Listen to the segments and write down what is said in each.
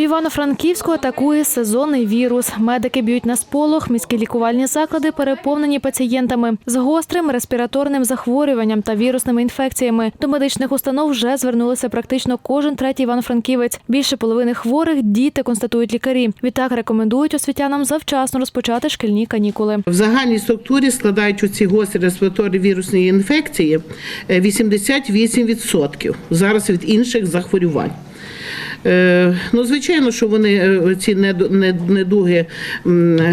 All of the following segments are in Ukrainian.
В Івано-Франківську атакує сезонний вірус. Медики б'ють на сполох, міські лікувальні заклади переповнені пацієнтами з гострим респіраторним захворюванням та вірусними інфекціями. До медичних установ вже звернулися практично кожен третій івано-франківець. Більше половини хворих діти констатують лікарі. Відтак рекомендують освітянам завчасно розпочати шкільні канікули. В загальній структурі складають оці гострі респіраторні вірусні інфекції е, 88% зараз від інших захворювань. Е, Ну, звичайно, що вони е, ці недуги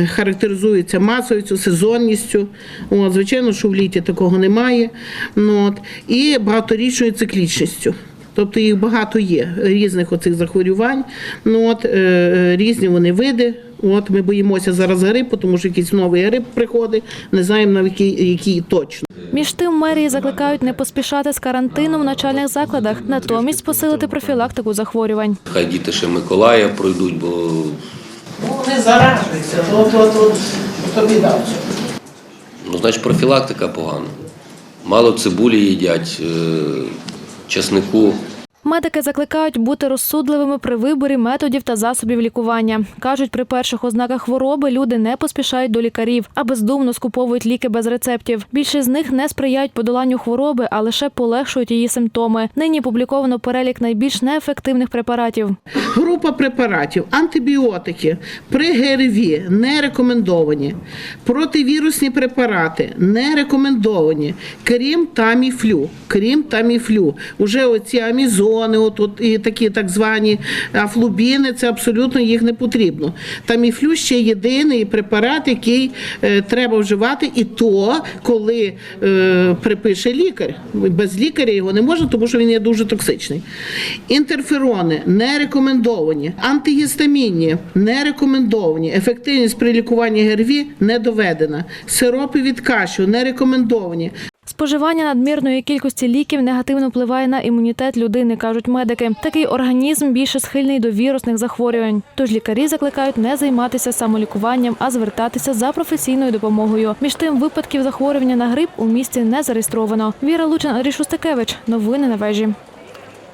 характеризуються масовістю, сезонністю. От, звичайно, що в літі такого немає. Ну, от, і багаторічною циклічністю. Тобто їх багато є різних оцих захворювань. Ну от е, різні вони види. От ми боїмося зараз грипу, тому що якийсь новий грип приходить. Не знаємо навіть який, який точно. Між тим мерії закликають не поспішати з карантином в начальних закладах, натомість посилити профілактику захворювань. Хай діти ще Миколая пройдуть, бо Ну, вони заражуються, то, то, то, то біда. ну, значить профілактика погана. Мало цибулі їдять, чеснику. часнику. Медики закликають бути розсудливими при виборі методів та засобів лікування. кажуть, при перших ознаках хвороби люди не поспішають до лікарів, а бездумно скуповують ліки без рецептів. Більшість з них не сприяють подоланню хвороби, а лише полегшують її симптоми. Нині публіковано перелік найбільш неефективних препаратів. Група препаратів, антибіотики при ГРВІ не рекомендовані. Противірусні препарати не рекомендовані, крім таміфлю. Крім таміфлю. Уже оці амізони, от, от, і такі так звані афлубіни, це абсолютно їх не потрібно. Таміфлю ще єдиний препарат, який е, треба вживати, і то, коли е, припише лікар. Без лікаря його не можна, тому що він є дуже токсичний. Інтерферони не рекомендовані, антигістамінні не рекомендовані. Ефективність при лікуванні ГРВІ не доведена. Сиропи від кашу не рекомендовані. Споживання надмірної кількості ліків негативно впливає на імунітет людини, кажуть медики. Такий організм більше схильний до вірусних захворювань. Тож лікарі закликають не займатися самолікуванням, а звертатися за професійною допомогою. Між тим, випадків захворювання на грип у місті не зареєстровано. Віра Лучин, Андрій Шустакевич. Новини на вежі.